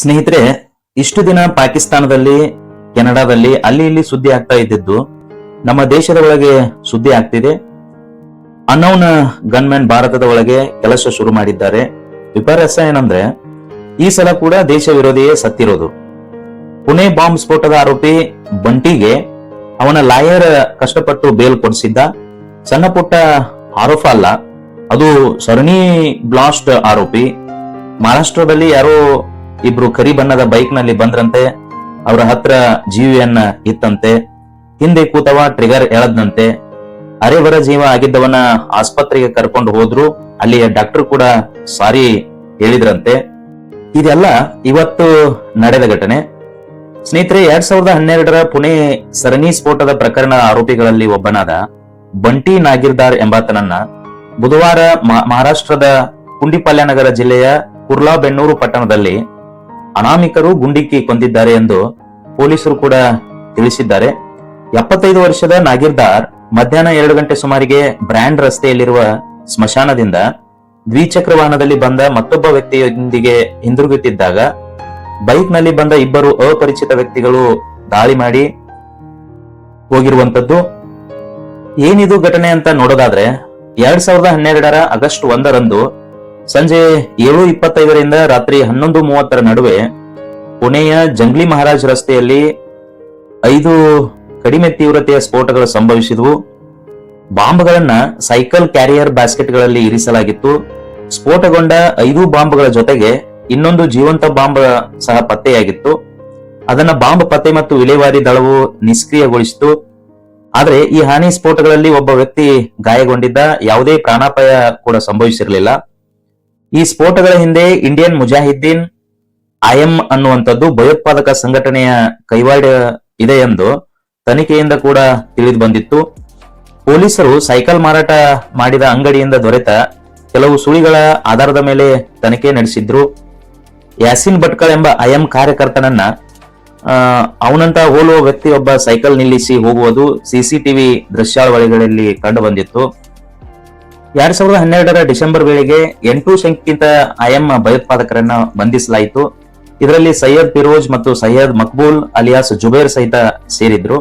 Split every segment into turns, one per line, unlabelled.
ಸ್ನೇಹಿತರೆ, ಇಷ್ಟು ದಿನ ಪಾಕಿಸ್ತಾನದಲ್ಲಿ, ಕೆನಡಾದಲ್ಲಿ ಅಲ್ಲಿ ಇಲ್ಲಿ ಸುದ್ದಿ ಆಗ್ತಾ ಇದ್ದಿದ್ದು, ನಮ್ಮ ದೇಶದ ಒಳಗೆ ಸುದ್ದಿ ಆಗ್ತಿದೆ. ಅನೌನ್ ಗನ್ಮ್ಯಾನ್ ಭಾರತದ ಒಳಗೆ ಕೆಲಸ ಶುರು ಮಾಡಿದ್ದಾರೆ. ವಿಪರ್ಯಾಸ ಏನಂದ್ರೆ, ಈ ಸಲ ಕೂಡ ದೇಶ ವಿರೋಧಿಯೇ ಸತ್ತಿರೋದು. ಪುಣೆ ಬಾಂಬ್ ಸ್ಫೋಟದ ಆರೋಪಿ ಬಂಟಿಗೆ ಅವನ ಲಾಯರ್ ಕಷ್ಟಪಟ್ಟು ಬೇಲ್ ಕೊಡಿಸಿದ್ದ. ಸಣ್ಣ ಪುಟ್ಟ ಆರೋಪ ಅಲ್ಲ, ಅದು ಸರಣಿ ಬ್ಲಾಸ್ಟ್ ಆರೋಪಿ. ಮಹಾರಾಷ್ಟ್ರದಲ್ಲಿ ಯಾರೋ ಇಬ್ರು ಕರಿ ಬಣ್ಣದ ಬೈಕ್ನಲ್ಲಿ ಬಂದ್ರಂತೆ, ಅವರ ಹತ್ರ ಜೀವಿಯನ್ನ ಇತ್ತಂತೆ. ಹಿಂದೆ ಕೂತವ ಟ್ರಿಗರ್ ಎಳದ್ನಂತೆ. ಅರೆವರ ಜೀವ ಆಗಿದ್ದವನ ಆಸ್ಪತ್ರೆಗೆ ಕರ್ಕೊಂಡು ಹೋದ್ರು. ಅಲ್ಲಿಯ ಡಾಕ್ಟರ್ ಕೂಡ ಸಾರಿ ಹೇಳಿದ್ರಂತೆ. ಇದೆಲ್ಲ ಇವತ್ತು ನಡೆದ ಘಟನೆ. ಸ್ನೇಹಿತರೆ, ಎರಡ್ ಸಾವಿರದ ಹನ್ನೆರಡರ ಪುಣೆ ಸರಣಿ ಸ್ಫೋಟದ ಪ್ರಕರಣ ಆರೋಪಿಗಳಲ್ಲಿ ಒಬ್ಬನಾದ ಬಂಟಿ ನಾಗಿರ್ದಾರ್ ಎಂಬಾತನನ್ನ ಬುಧವಾರ ಮಹಾರಾಷ್ಟ್ರದ ಕುಂಡಿಪಲ್ಯ ನಗರ ಜಿಲ್ಲೆಯ ಕುರ್ಲಾ ಬೆನ್ನೂರು ಪಟ್ಟಣದಲ್ಲಿ ಅನಾಮಿಕರು ಗುಂಡಿಕ್ಕಿ ಕೊಂದಿದ್ದಾರೆ ಎಂದು ಪೊಲೀಸರು ಕೂಡ ತಿಳಿಸಿದ್ದಾರೆ. ಎಪ್ಪತ್ತೈದು ವರ್ಷದ ನಾಗಿರ್ದಾರ್ ಮಧ್ಯಾಹ್ನ ಎರಡು ಗಂಟೆ ಸುಮಾರಿಗೆ ಬ್ರ್ಯಾಂಡ್ ರಸ್ತೆಯಲ್ಲಿರುವ ಸ್ಮಶಾನದಿಂದ ದ್ವಿಚಕ್ರ ವಾಹನದಲ್ಲಿ ಬಂದ ಮತ್ತೊಬ್ಬ ವ್ಯಕ್ತಿಯೊಂದಿಗೆ ಹಿಂದಿರುಗುತ್ತಿದ್ದಾಗ ಬೈಕ್ನಲ್ಲಿ ಬಂದ ಇಬ್ಬರು ಅಪರಿಚಿತ ವ್ಯಕ್ತಿಗಳು ದಾಳಿ ಮಾಡಿ ಹೋಗಿರುವಂತದ್ದು ಏನಿದು ಘಟನೆ ಅಂತ ನೋಡೋದಾದ್ರೆ, ಎರಡ್ ಸಾವಿರದ ಹನ್ನೆರಡರ ಆಗಸ್ಟ್ ಒಂದರಂದು ಸಂಜೆ ಏಳು ಇಪ್ಪತ್ತೈದರಿಂದ ರಾತ್ರಿ ಹನ್ನೊಂದು ಮೂವತ್ತರ ನಡುವೆ ಪುಣೆಯ ಜಂಗ್ಲಿ ಮಹಾರಾಜ್ ರಸ್ತೆಯಲ್ಲಿ ಐದು ಕಡಿಮೆ ತೀವ್ರತೆಯ ಸ್ಫೋಟಗಳು ಸಂಭವಿಸಿದವು. ಬಾಂಬ್ಗಳನ್ನ ಸೈಕಲ್ ಕ್ಯಾರಿಯರ್ ಬ್ಯಾಸ್ಕೆಟ್ಗಳಲ್ಲಿ ಇರಿಸಲಾಗಿತ್ತು. ಸ್ಫೋಟಗೊಂಡ ಐದು ಬಾಂಬ್ಗಳ ಜೊತೆಗೆ ಇನ್ನೊಂದು ಜೀವಂತ ಬಾಂಬ್ ಸಹ ಪತ್ತೆಯಾಗಿತ್ತು. ಅದನ್ನ ಬಾಂಬ್ ಪತ್ತೆ ಮತ್ತು ವಿಲೇವಾರಿ ದಳವು ನಿಷ್ಕ್ರಿಯಗೊಳಿಸಿತು. ಆದರೆ ಈ ಹಾನಿ ಸ್ಫೋಟಗಳಲ್ಲಿ ಒಬ್ಬ ವ್ಯಕ್ತಿ ಗಾಯಗೊಂಡಿದ್ದ, ಯಾವುದೇ ಪ್ರಾಣಾಪಾಯ ಕೂಡ ಸಂಭವಿಸಿರಲಿಲ್ಲ. ಈ ಸ್ಫೋಟಗಳ ಹಿಂದೆ ಇಂಡಿಯನ್ ಮುಜಾಹಿದ್ದೀನ್ ಐಎಂ ಅನ್ನುವಂಥದ್ದು ಭಯೋತ್ಪಾದಕ ಸಂಘಟನೆಯ ಕೈವಾಡ ಇದೆ ಎಂದು ತನಿಖೆಯಿಂದ ಕೂಡ ತಿಳಿದು ಬಂದಿತ್ತು. ಪೊಲೀಸರು ಸೈಕಲ್ ಮಾರಾಟ ಮಾಡಿದ ಅಂಗಡಿಯಿಂದ ದೊರೆತ ಕೆಲವು ಸುಳಿಗಳ ಆಧಾರದ ಮೇಲೆ ತನಿಖೆ ನಡೆಸಿದ್ರು. ಯಾಸಿನ್ ಭಟ್ಕಳ್ ಎಂಬ ಐಎಂ ಕಾರ್ಯಕರ್ತನನ್ನ ಅವನಂತ ಹೋಲುವ ವ್ಯಕ್ತಿಯೊಬ್ಬ ಸೈಕಲ್ ನಿಲ್ಲಿಸಿ ಹೋಗುವುದು ಸಿಸಿಟಿವಿ ದೃಶ್ಯಾವಳಿಗಳಲ್ಲಿ ಕಂಡು ಬಂದಿತ್ತು. ಎರಡ್ ಸಾವಿರದ ಹನ್ನೆರಡರ ಡಿಸೆಂಬರ್ ವೇಳೆಗೆ ಎಂಟು ಶಂಕಿತ ಐಎಂ ಭಯೋತ್ಪಾದಕರನ್ನ ಬಂಧಿಸಲಾಯಿತು. ಇದರಲ್ಲಿ ಸೈಯದ್ ಫಿರೋಜ್ ಮತ್ತು ಸೈಯದ್ ಮಕ್ಬೂಲ್ ಅಲಿಯಾಸ್ ಜುಬೇರ್ ಸಹಿತ ಸೇರಿದ್ರು.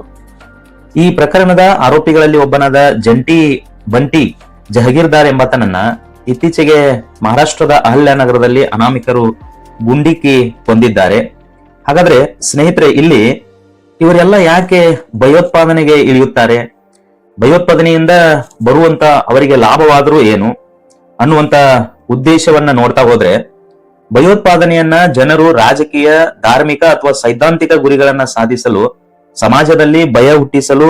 ಈ ಪ್ರಕರಣದ ಆರೋಪಿಗಳಲ್ಲಿ ಒಬ್ಬನಾದ ಜಂಟಿ ಬಂಟಿ ಜಹಗೀರ್ದಾರ್ ಎಂಬಾತನನ್ನ ಇತ್ತೀಚೆಗೆ ಮಹಾರಾಷ್ಟ್ರದ ಅಹಲ್ಯ ನಗರದಲ್ಲಿ ಅನಾಮಿಕರು ಗುಂಡಿಕ್ಕಿ ಹೊಂದಿದ್ದಾರೆ. ಹಾಗಾದ್ರೆ ಸ್ನೇಹಿತರೆ, ಇಲ್ಲಿ ಇವರೆಲ್ಲ ಯಾಕೆ ಭಯೋತ್ಪಾದನೆಗೆ ಇಳಿಯುತ್ತಾರೆ? ಭಯೋತ್ಪಾದನೆಯಿಂದ ಬರುವಂತ ಅವರಿಗೆ ಲಾಭವಾದರೂ ಏನು ಅನ್ನುವಂತ ಉದ್ದೇಶವನ್ನ ನೋಡ್ತಾ ಹೋದ್ರೆ ಭಯೋತ್ಪಾದನೆಯನ್ನ ಜನರು ರಾಜಕೀಯ, ಧಾರ್ಮಿಕ ಅಥವಾ ಸೈದ್ಧಾಂತಿಕ ಗುರಿಗಳನ್ನ ಸಾಧಿಸಲು, ಸಮಾಜದಲ್ಲಿ ಭಯ ಹುಟ್ಟಿಸಲು,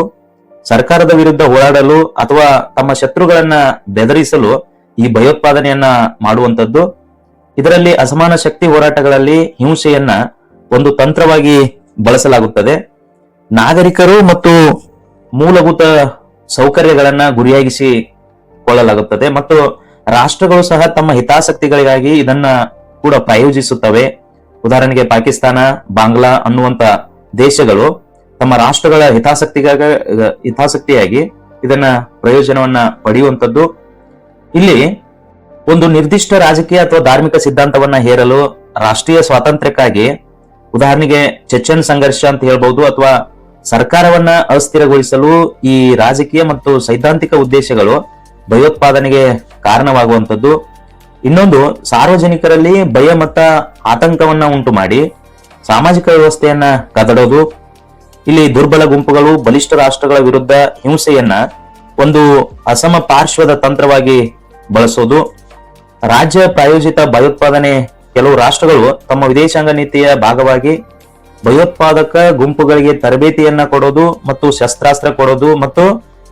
ಸರ್ಕಾರದ ವಿರುದ್ಧ ಹೋರಾಡಲು ಅಥವಾ ತಮ್ಮ ಶತ್ರುಗಳನ್ನ ಬೆದರಿಸಲು ಈ ಭಯೋತ್ಪಾದನೆಯನ್ನ ಮಾಡುವಂತದ್ದು ಇದರಲ್ಲಿ ಅಸಮಾನ ಶಕ್ತಿ ಹೋರಾಟಗಳಲ್ಲಿ ಹಿಂಸೆಯನ್ನ ಒಂದು ತಂತ್ರವಾಗಿ ಬಳಸಲಾಗುತ್ತದೆ. ನಾಗರಿಕರು ಮತ್ತು ಮೂಲಭೂತ ಸೌಕರ್ಯಗಳನ್ನ ಗುರಿಯಾಗಿಸಿ ಕೊಳ್ಳಲಾಗುತ್ತದೆ. ಮತ್ತು ರಾಷ್ಟ್ರಗಳು ಸಹ ತಮ್ಮ ಹಿತಾಸಕ್ತಿಗಳಿಗಾಗಿ ಇದನ್ನ ಕೂಡ ಪ್ರಾಯೋಜಿಸುತ್ತವೆ. ಉದಾಹರಣೆಗೆ ಪಾಕಿಸ್ತಾನ, ಬಾಂಗ್ಲಾ ಅನ್ನುವಂತ ದೇಶಗಳು ತಮ್ಮ ರಾಷ್ಟ್ರಗಳ ಹಿತಾಸಕ್ತಿಗಾಗ, ಹಿತಾಸಕ್ತಿಯಾಗಿ ಇದನ್ನ ಪ್ರಯೋಜನವನ್ನ ಪಡೆಯುವಂಥದ್ದು. ಇಲ್ಲಿ ಒಂದು ನಿರ್ದಿಷ್ಟ ರಾಜಕೀಯ ಅಥವಾ ಧಾರ್ಮಿಕ ಸಿದ್ಧಾಂತವನ್ನ ಹೇರಲು ರಾಷ್ಟ್ರೀಯ ಸ್ವಾತಂತ್ರ್ಯಕ್ಕಾಗಿ ಉದಾಹರಣೆಗೆ ಚೆಚನ್ ಸಂಘರ್ಷ ಅಂತ ಹೇಳ್ಬಹುದು ಅಥವಾ ಸರ್ಕಾರವನ್ನ ಅಸ್ಥಿರಗೊಳಿಸಲು ಈ ರಾಜಕೀಯ ಮತ್ತು ಸೈದ್ಧಾಂತಿಕ ಉದ್ದೇಶಗಳು ಭಯೋತ್ಪಾದನೆಗೆ ಕಾರಣವಾಗುವಂಥದ್ದು. ಇನ್ನೊಂದು, ಸಾರ್ವಜನಿಕರಲ್ಲಿ ಭಯ ಮತ್ತ ಆತಂಕವನ್ನ ಉಂಟು ಮಾಡಿ ಸಾಮಾಜಿಕ ವ್ಯವಸ್ಥೆಯನ್ನ ಕದಡೋದು. ಇಲ್ಲಿ ದುರ್ಬಲ ಗುಂಪುಗಳು, ಬಲಿಷ್ಠ ರಾಷ್ಟ್ರಗಳ ವಿರುದ್ಧ ಹಿಂಸೆಯನ್ನ ಒಂದು ಅಸಮ ಪಾರ್ಶ್ವದ ತಂತ್ರವಾಗಿ ಬಳಸೋದು. ರಾಜ್ಯ ಪ್ರಾಯೋಜಿತ ಭಯೋತ್ಪಾದನೆ ಕೆಲವು ರಾಷ್ಟ್ರಗಳು ತಮ್ಮ ವಿದೇಶಾಂಗ ನೀತಿಯ ಭಾಗವಾಗಿ ಭಯೋತ್ಪಾದಕ ಗುಂಪುಗಳಿಗೆ ತರಬೇತಿಯನ್ನ ಕೊಡೋದು ಮತ್ತು ಶಸ್ತ್ರಾಸ್ತ್ರ ಕೊಡೋದು ಮತ್ತು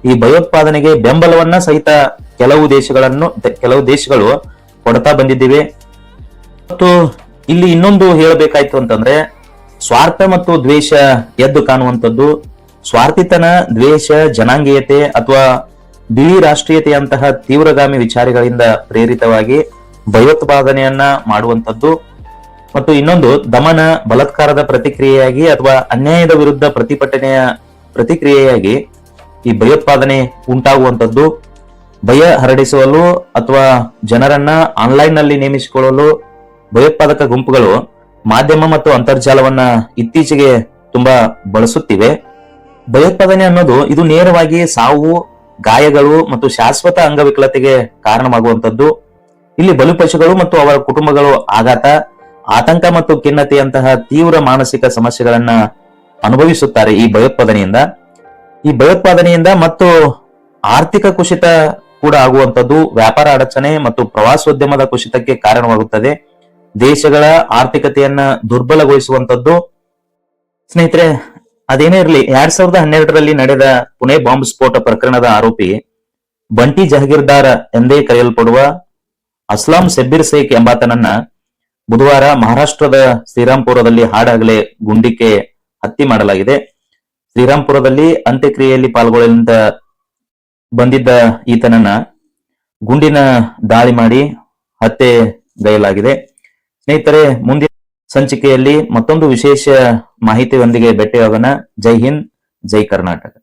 ಈ ಭಯೋತ್ಪಾದನೆಗೆ ಬೆಂಬಲವನ್ನ ಸಹಿತ ಕೆಲವು ದೇಶಗಳನ್ನು, ಕೆಲವು ದೇಶಗಳು ಕೊಡ್ತಾ ಬಂದಿದ್ದಿವೆ. ಮತ್ತು ಇಲ್ಲಿ ಇನ್ನೊಂದು ಹೇಳಬೇಕಾಯ್ತು ಅಂತಂದ್ರೆ, ಸ್ವಾರ್ಥ ಮತ್ತು ದ್ವೇಷ ಎದ್ದು ಕಾಣುವಂಥದ್ದು. ಸ್ವಾರ್ಥಿತನ, ದ್ವೇಷ, ಜನಾಂಗೀಯತೆ ಅಥವಾ ಬಿಳಿ ರಾಷ್ಟ್ರೀಯತೆಯಂತಹ ತೀವ್ರಗಾಮಿ ವಿಚಾರಗಳಿಂದ ಪ್ರೇರಿತವಾಗಿ ಭಯೋತ್ಪಾದನೆಯನ್ನ ಮಾಡುವಂಥದ್ದು. ಮತ್ತು ಇನ್ನೊಂದು, ದಮನ ಬಲಾತ್ಕಾರದ ಪ್ರತಿಕ್ರಿಯೆಯಾಗಿ ಅಥವಾ ಅನ್ಯಾಯದ ವಿರುದ್ಧ ಪ್ರತಿಭಟನೆಯ ಪ್ರತಿಕ್ರಿಯೆಯಾಗಿ ಈ ಭಯೋತ್ಪಾದನೆ ಉಂಟಾಗುವಂಥದ್ದು. ಭಯ ಹರಡಿಸಲು ಅಥವಾ ಜನರನ್ನ ಆನ್ಲೈನ್ನಲ್ಲಿ ನೇಮಿಸಿಕೊಳ್ಳಲು ಭಯೋತ್ಪಾದಕ ಗುಂಪುಗಳು ಮಾಧ್ಯಮ ಮತ್ತು ಅಂತರ್ಜಾಲವನ್ನ ಇತ್ತೀಚೆಗೆ ತುಂಬಾ ಬಳಸುತ್ತಿವೆ. ಭಯೋತ್ಪಾದನೆ ಅನ್ನೋದು ಇದು ನೇರವಾಗಿ ಸಾವು, ಗಾಯಗಳು ಮತ್ತು ಶಾಶ್ವತ ಅಂಗವಿಕಲತೆಗೆ ಕಾರಣವಾಗುವಂಥದ್ದು. ಇಲ್ಲಿ ಬಲಿಪಶುಗಳು ಮತ್ತು ಅವರ ಕುಟುಂಬಗಳು ಆಘಾತ ಆತಂಕ ಮತ್ತು ಖಿನ್ನತೆಯಂತಹ ತೀವ್ರ ಮಾನಸಿಕ ಸಮಸ್ಯೆಗಳನ್ನ ಅನುಭವಿಸುತ್ತಾರೆ ಈ ಭಯೋತ್ಪಾದನೆಯಿಂದ. ಈ ಭಯೋತ್ಪಾದನೆಯಿಂದ ಮತ್ತು ಆರ್ಥಿಕ ಕುಸಿತ ಕೂಡ ಆಗುವಂತದ್ದು ವ್ಯಾಪಾರ ಅಡಚಣೆ ಮತ್ತು ಪ್ರವಾಸೋದ್ಯಮದ ಕುಸಿತಕ್ಕೆ ಕಾರಣವಾಗುತ್ತದೆ. ದೇಶಗಳ ಆರ್ಥಿಕತೆಯನ್ನ ದುರ್ಬಲಗೊಳಿಸುವಂತದ್ದು ಸ್ನೇಹಿತರೆ, ಅದೇನೇ ಇರಲಿ, ಎರಡ್ ಸಾವಿರದ ಹನ್ನೆರಡರಲ್ಲಿ ನಡೆದ ಪುಣೆ ಬಾಂಬ್ ಸ್ಫೋಟ ಪ್ರಕರಣದ ಆರೋಪಿ ಬಂಟಿ ಜಹಗೀರ್ದಾರ್ ಎಂದೇ ಕರೆಯಲ್ಪಡುವ ಅಸ್ಲಾಂ ಸೆಬ್ಬಿರ್ ಶೇಖ್ ಎಂಬಾತನನ್ನ ಬುಧವಾರ ಮಹಾರಾಷ್ಟ್ರದ ಶ್ರೀರಾಂಪುರದಲ್ಲಿ ಹಾಡಾಗಲೇ ಗುಂಡಿಕೆ ಹತ್ಯೆ ಮಾಡಲಾಗಿದೆ. ಶ್ರೀರಾಂಪುರದಲ್ಲಿ ಅಂತ್ಯಕ್ರಿಯೆಯಲ್ಲಿ ಪಾಲ್ಗೊಳ್ಳಲಿಂದ ಬಂದಿದ್ದ ಈತನನ್ನ ಗುಂಡಿನ ದಾಳಿ ಮಾಡಿ ಹತ್ಯೆಗೈಯಲಾಗಿದೆ ಸ್ನೇಹಿತರೆ, ಮುಂದಿನ ಸಂಚಿಕೆಯಲ್ಲಿ ಮತ್ತೊಂದು ವಿಶೇಷ ಮಾಹಿತಿಯೊಂದಿಗೆ ಭೇಟಿಯಾಗೋಣ. ಜೈ ಹಿಂದ್, ಜೈ ಕರ್ನಾಟಕ.